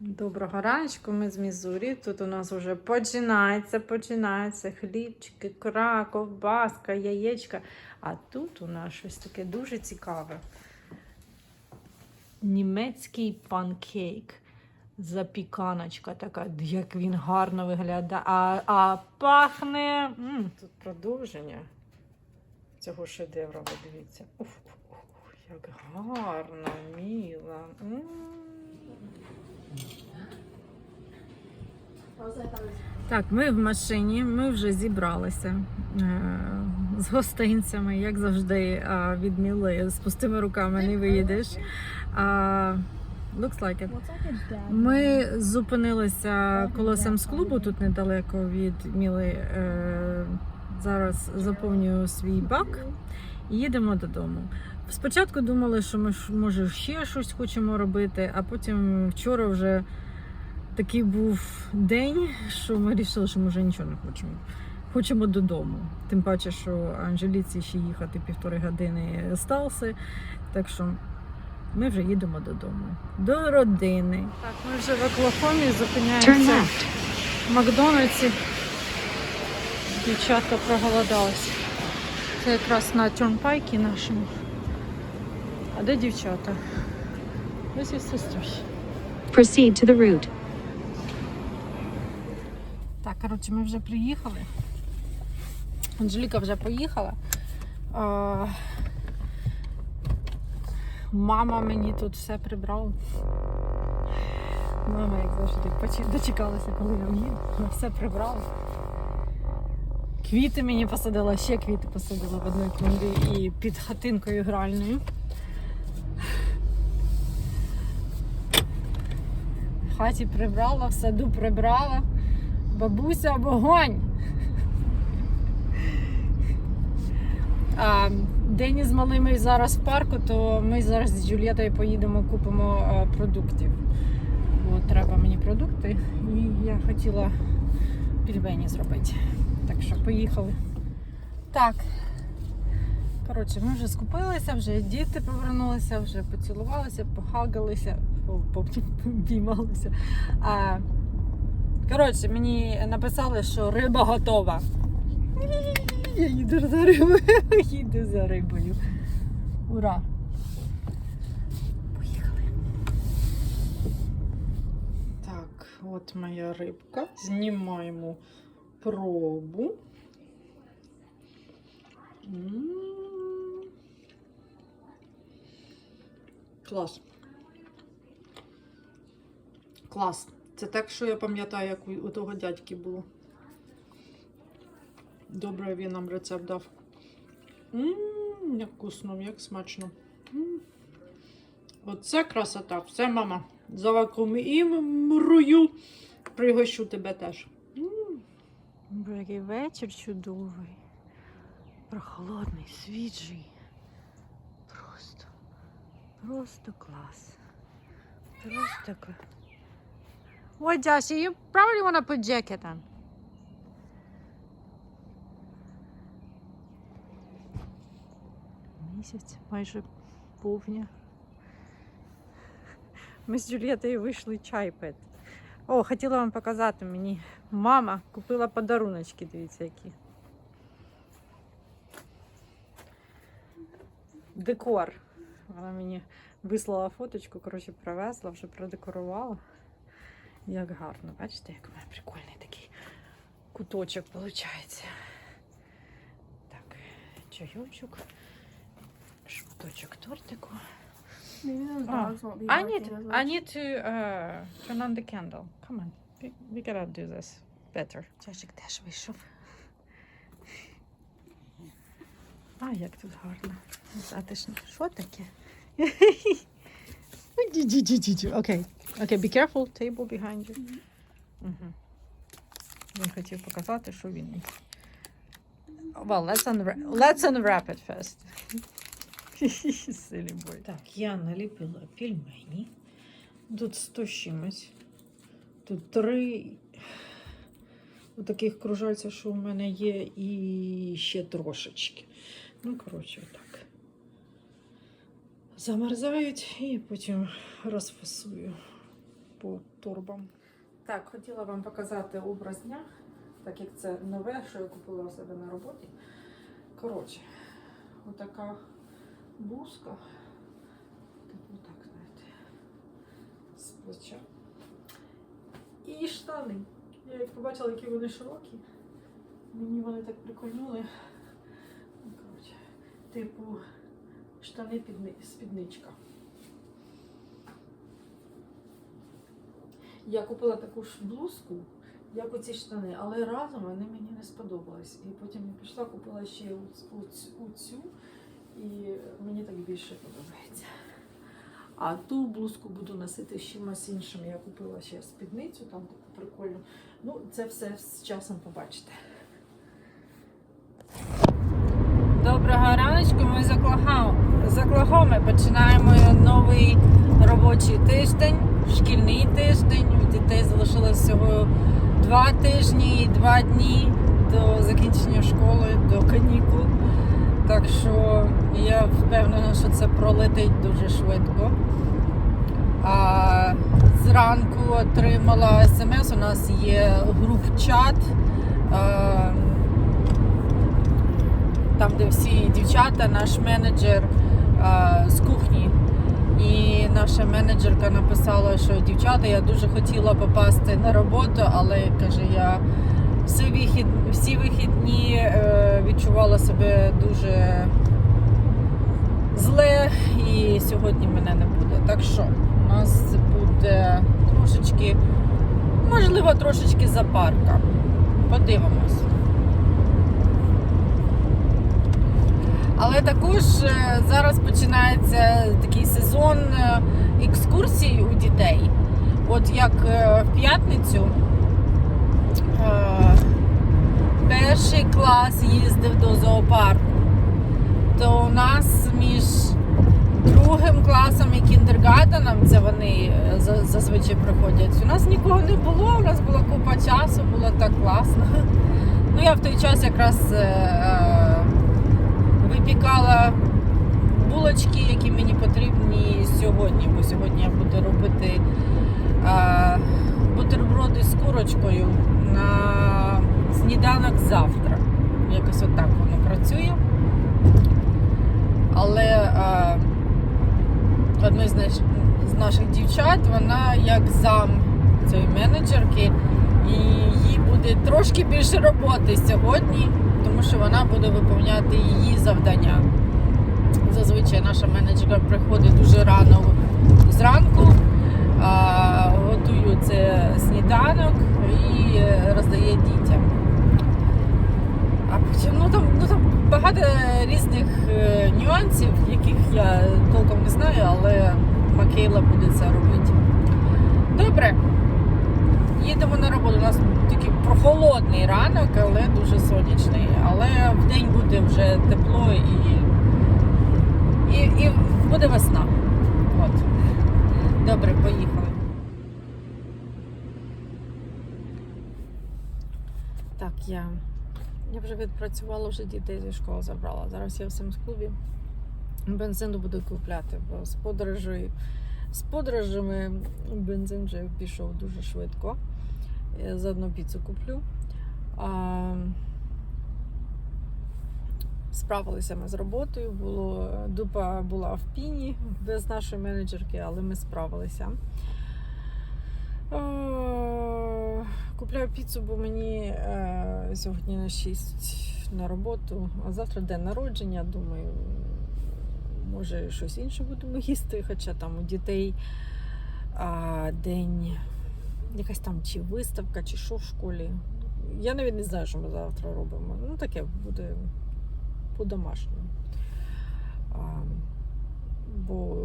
Доброго раночку, ми з Мізурі. Тут у нас вже починається, починається хлібчики, кра, ковбаска, яєчка. А тут у нас щось таке дуже цікаве. Німецький панкейк. Запіканочка така, як він гарно виглядає. А, а пахне. М, тут продовження цього шедевра, ви дивіться. Уф, уф, як гарно, мило. М. Так, ми в машині, ми вже зібралися е, з гостинцями, як завжди, е, від Міли. З пустими руками не виїдеш. Looks like it. Ми зупинилися колесом з клубу тут недалеко від Міли. Е, зараз заповнюю свій бак і їдемо додому. Спочатку думали, що ми може ще щось хочемо робити, а потім вчора вже такий був день, що ми вирішили, що ми вже нічого не хочемо. Хочемо додому. Тим паче, що Анжеліці ще їхати півтори години сталси. Так що ми вже їдемо додому. До родини. Так, ми вже в Оклахомі зупиняємося в Макдональдсі. Дівчатка проголодалися. Це якраз на тюрнпайкі нашому. А де дівчата? Ось і sisters. Proceed to the route. Коротше, ми вже приїхали. Анжеліка вже поїхала. А, мама мені тут все прибрала. Мама, як завжди, дочекалася, коли я в'їду. Вона все прибрала. Квіти мені посадила, ще квіти посадила в одній клумбі і під хатинкою гральною. В хаті прибрала, в саду прибрала. Бабуся, вогонь! А, Дені з малими зараз в парку, то ми зараз з Джулієтою поїдемо, купимо а, продуктів. Бо треба мені продукти. І я хотіла пельмені зробити. Так що поїхали. Так. Коротше, ми вже скупилися, вже діти повернулися, вже поцілувалися, похагалися, о, попіймалися. А, Коротше, мені написали, що риба готова. Я їду за рибою. Їду за рибою. Ура! Поїхали. Так, от моя рибка. Знімаємо пробу. Клас. Клас. Це так, що я пам'ятаю, як у, того дядьки було. Добре він нам рецепт дав. Ммм, як вкусно, як смачно. М. Оце красота. Все, мама. Завакумірую. Пригощу тебе теж. М. Який вечір чудовий. Прохолодний, свіжий. Просто, просто клас. Просто клас. What, Joshie, you probably want to put jacket on. Місяць, майже повня. Ми з Джулієтою вийшли чай пити. О, хотіла вам показати мені. Мама купила подаруночки, дивіться, які. Декор. Вона мені вислала фоточку, коротше, привезла, вже продекорувала. Як гарно, бачите, як у мене прикольний такий куточок виходить. Так, чайочок, шматочок тортику. Be I need, I need to uh, turn on the candle. Come on, we, we gotta do this better. Чашик теж вийшов. А, як тут гарно. Затишно. Що таке? Окей. Окей, be careful, table behind you. Угу. Він хотів показати, що він. Well, let's, unwra- let's unwrap it first. Silly boy. Так, я наліпила пельмені. Тут 100 чимось. Тут три таких кружальця, що у мене є, і ще трошечки. Ну, коротше, так. Замерзають і потім розфасую. по торбам. Так, хотіла вам показати образ дня, так як це нове, що я купила у себе на роботі. Коротше, отака блузка. Так, знаєте, з плеча. І штани. Я як побачила, які вони широкі. Мені вони так прикольнули. Ну, коротше, типу штани спідничка. Я купила таку ж блузку, як оці штани, але разом вони мені не сподобались. І потім я пішла, купила ще оц- оцю, і мені так більше подобається. А ту блузку буду носити з чимось іншим. Я купила ще спідницю, там таку прикольну. Ну, це все з часом побачите. Доброго раночку, ми з Оклахоми. Починаємо новий робочий тиждень, шкільний тиждень. У дітей залишилось всього два тижні і два дні до закінчення школи, до канікул. Так що я впевнена, що це пролетить дуже швидко. А зранку отримала смс. У нас є груп-чат. Там, де всі дівчата, наш менеджер е, з кухні. І наша менеджерка написала, що дівчата, я дуже хотіла попасти на роботу, але каже, я всі, вихід, всі вихідні е, відчувала себе дуже зле, і сьогодні мене не буде. Так що у нас буде трошечки, можливо, трошечки запарка. Подивимось. Але також е, зараз починається такий сезон е, екскурсій у дітей. От як е, в п'ятницю перший клас їздив до зоопарку, то у нас між другим класом і кіндергартеном, це вони зазвичай приходять. У нас нікого не було, у нас була купа часу, було так класно. Ну я в той час якраз. Випікала булочки, які мені потрібні сьогодні, бо сьогодні я буду робити а, бутерброди з курочкою на сніданок завтра. Якось отак воно працює. Але а, одна з, наш, з наших дівчат, вона як зам цієї менеджерки, і їй буде трошки більше роботи сьогодні тому що вона буде виповняти її завдання. Зазвичай наша менеджерка приходить дуже рано зранку, готує це сніданок і роздає дітям. А потім ну, там, ну, там багато різних е, нюансів, яких я толком не знаю, але Макейла буде це робити. Добре. Їдемо на роботу. У нас такий прохолодний ранок, але. Але в день буде вже тепло і, і, і буде весна. От. Добре, поїхали. Так, я, я вже відпрацювала, вже дітей зі школи забрала. Зараз я в самому клубі. Бензину буду купляти, бо з подорожі з подорожами бензин вже пішов дуже швидко. Я заодно піцу куплю. А, справилися ми з роботою. Було, дупа була в піні без нашої менеджерки, але ми справилися. Купляю піцу, бо мені е, сьогодні на 6 на роботу, а завтра день народження. Думаю, може щось інше будемо їсти, хоча там у дітей день, якась там чи виставка, чи що в школі. Я навіть не знаю, що ми завтра робимо. Ну, таке буде по-домашньому. Бо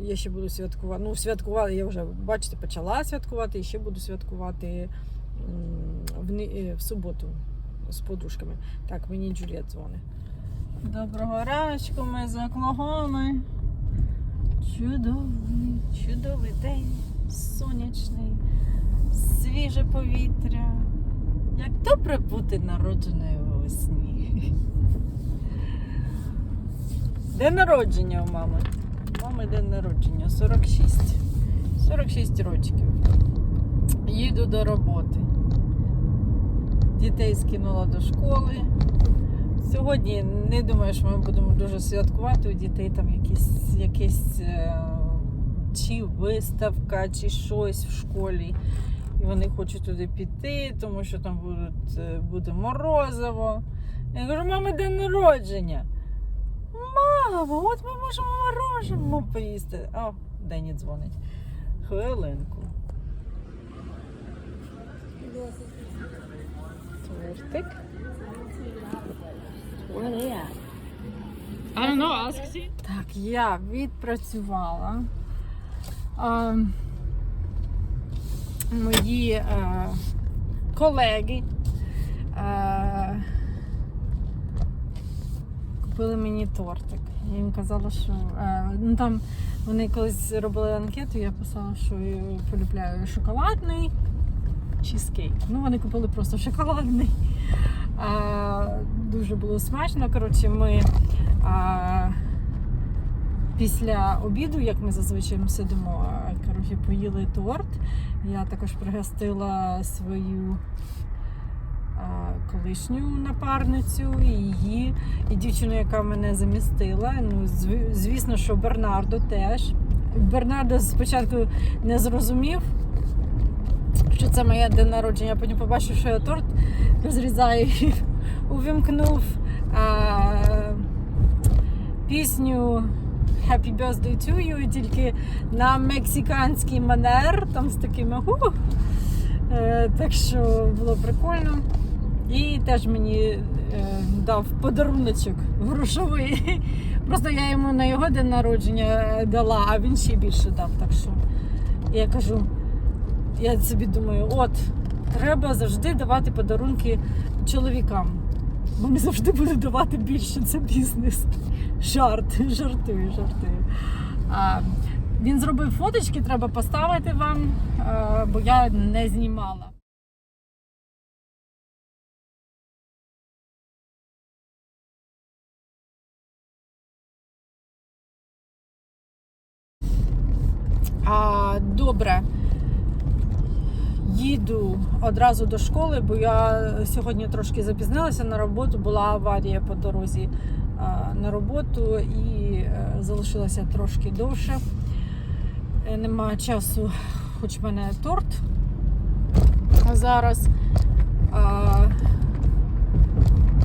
я ще буду святкувати. Ну, святкувати, я вже, бачите, почала святкувати і ще буду святкувати в, е, в суботу з подружками. Так, мені Джулія дзвонить. Доброго раночку, ми з Оклахоми. Чудовий, чудовий день, сонячний, свіже повітря. Як добре бути народженою весні. День народження у мами. У мами день народження 46. 46 років. Їду до роботи. Дітей скинула до школи. Сьогодні не думаю, що ми будемо дуже святкувати. У дітей там якісь, якесь е, чи виставка, чи щось в школі. І вони хочуть туди піти, тому що там будуть, е, буде морозиво. Я кажу, мама, день народження. Мамо, от ми можемо мороженого поїсти. О, Дені дзвонить. Хвилинку. Тортик. I don't know, ask. Так, я відпрацювала. А, мої е, колеги е, купили мені тортик. Я їм казала, що е, ну, там вони колись робили анкету, я писала, що я полюбляю шоколадний чізкейк. Ну, вони купили просто шоколадний. А, дуже було смачно. Коротше, ми а, після обіду, як ми зазвичай сидимо, коротше, поїли торт. Я також пригостила свою колишню напарницю і її, і дівчину, яка мене замістила. Ну, звісно, що Бернардо теж. Бернардо спочатку не зрозумів, що це моє день народження, потім побачив, що я торт розрізаю і увімкнув а, пісню Happy Birthday to You, тільки на мексиканський манер, там з такими ху. Е, так що було прикольно. І теж мені е, дав подаруночок грошовий. Просто я йому на його день народження дала, а він ще більше дав. Так що я кажу, я собі думаю, от, треба завжди давати подарунки чоловікам. Вони завжди будуть давати більше, це бізнес. Жарт, жартую, жартую. А, він зробив фоточки, треба поставити вам, а, бо я не знімала. А, добре. Їду одразу до школи, бо я сьогодні трошки запізнилася на роботу, була аварія по дорозі на роботу і е, залишилася трошки довше. Е, Нема часу, хоч в мене торт зараз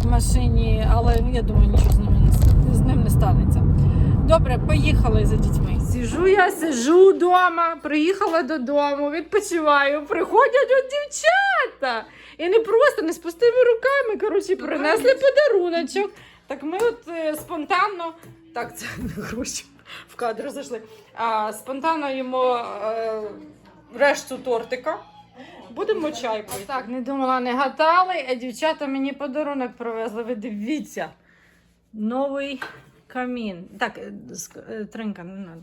в машині, але я думаю, нічого з ним не, з ним не станеться. Добре, поїхали за дітьми. Сижу я, сижу вдома, приїхала додому, відпочиваю. Приходять от дівчата. І не просто не з пустими руками. Коротше, принесли подаруночок. Так ми от е, спонтанно. Так, це не гроші в кадр зайшли. А, спонтанно їмо е, решту тортика. Будемо чай пити. Так, не думала, не гадали, а дівчата мені подарунок привезли. Ви дивіться. Новий камін. Так, е, е, тринка не треба.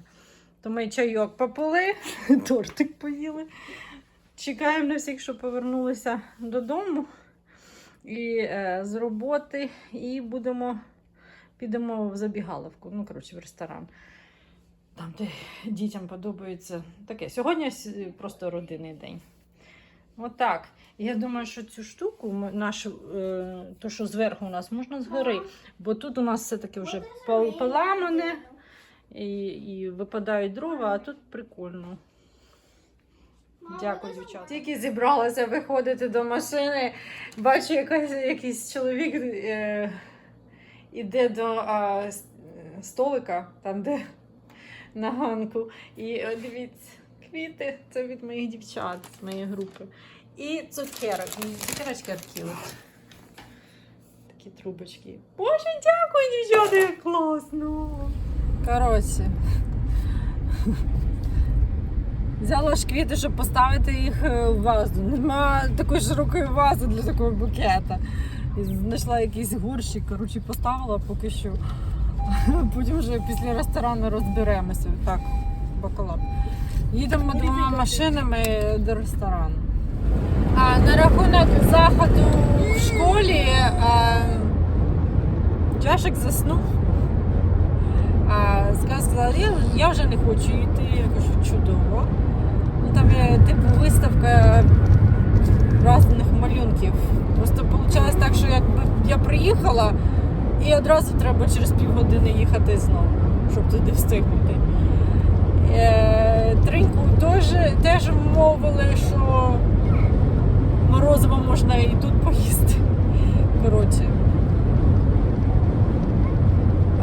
То ми чайок попили, тортик поїли. Чекаємо на всіх, що повернулися додому і е, з роботи, і будемо підемо в забігаловку, ну, коротше, в ресторан. Там, де дітям подобається таке. Сьогодні просто родинний день. Отак. Я думаю, що цю штуку, нашу, е, то, що зверху у нас, можна згори. Бо тут у нас все-таки вже поламане і, і випадають дрова, а тут прикольно. Дякую, дівчата. Тільки зібралася виходити до машини. Бачу, якась, якийсь чоловік е, іде до с- столика, там, де на ганку. І е, дивіться, квіти це від моїх дівчат з моєї групи. І цукерок. Цукерочки от. Такі трубочки. Боже, дякую, дівчата, як класно. Коротше. Взяла ж квіти, щоб поставити їх е, в вазу. Нема такої широкої вази для такого букета. І знайшла якийсь горщик, коротше, поставила поки що. Потім вже після ресторану розберемося. Так, бакалап. Їдемо двома машинами до ресторану. А на рахунок заходу в школі а, Джашик заснув. А, сказала, я, вже не хочу йти. Я кажу, чудово. там є типу виставка різних малюнків. Просто виходить так, що якби я приїхала і одразу треба через півгодини їхати знову, щоб туди встигнути. Триньку теж, мовили, що морозиво можна і тут поїсти. Коротше.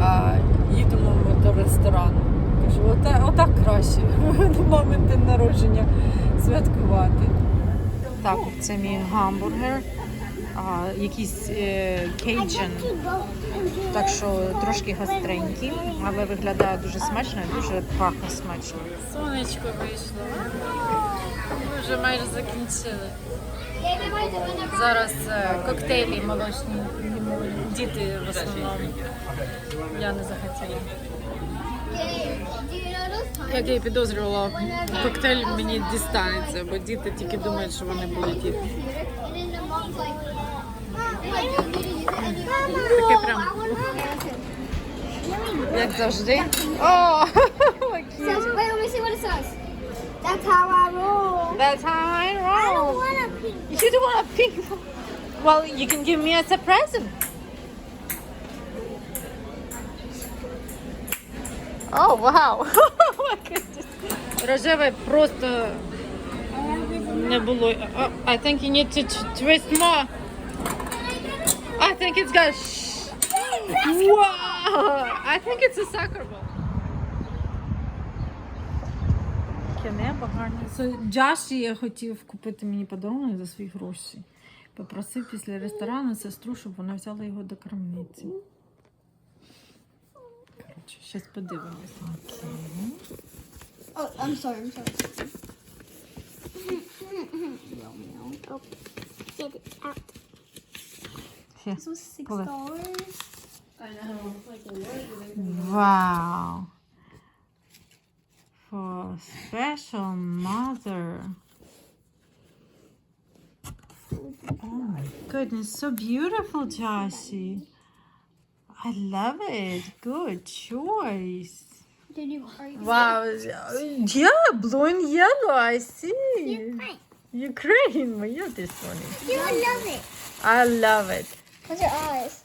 А їдемо ми до ресторану. Кажу, отак, отак краще на мамин день народження святкувати. Так, це мій гамбургер, а, якийсь кейджен. Так що трошки гостренький, але виглядає дуже смачно і дуже пахне смачно. Сонечко вийшло. Ми вже майже закінчили. Зараз е, коктейлі молочні діти в основному. Я не захотіла. Як я і підозрювала, коктейль мені дістанеться, бо діти тільки думають, що вони будуть їсти. Таке прям як завжди. О! Says, wait, let me see what it says. That's how I roll. That's how I I don't roll. want a pink. You don't want a pink Well, you can give me as a present. Oh, wow. My goodness. Рожеве просто не було. Uh, I think you need to t- twist more. I think it's got. Wow! I think it's a soccer ball. Небо гарне. Це Джаші хотів купити мені подарунок за свої гроші. Попросив після ресторану сестру, щоб вона взяла його до крамниці. Коротше, щас подивимося. Окей. Oh, I'm sorry, I'm sorry. Romeo. Oh, get it out. This was six dollars. I know. Wow. For special mother. Oh my goodness, so beautiful, Josie! I love it. Good choice. Wow. Yeah, blue and yellow. I see. Ukraine. Ukraine. Yeah, this one. You love it. I love it. Close your eyes.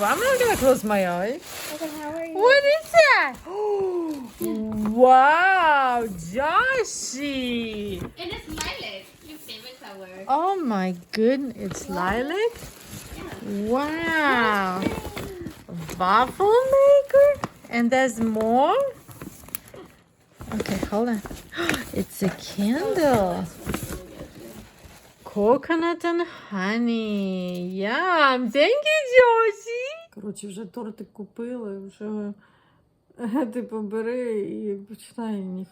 I'm not gonna close my eyes. Okay, how are you? What is that? wow, Joshi. It is lilac, your favorite color. Oh my goodness, it's lilac. Wow. Waffle maker? And there's more? Okay, hold on. It's a candle. Coconut and honey. Thank you, Josie. Коротше, вже тортик купили, вже типу бери і починай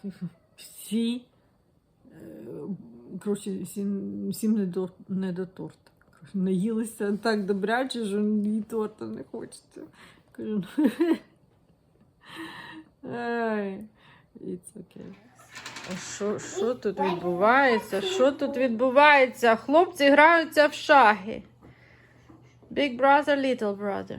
всі. е, Коротше, всім, всім не до, не до торта. Наїлися так добряче, що і торта не хочеться. Кажу, ну, it's okay. Що, що тут відбувається? Що тут відбувається? Хлопці граються в шахи. Big brother, little brother.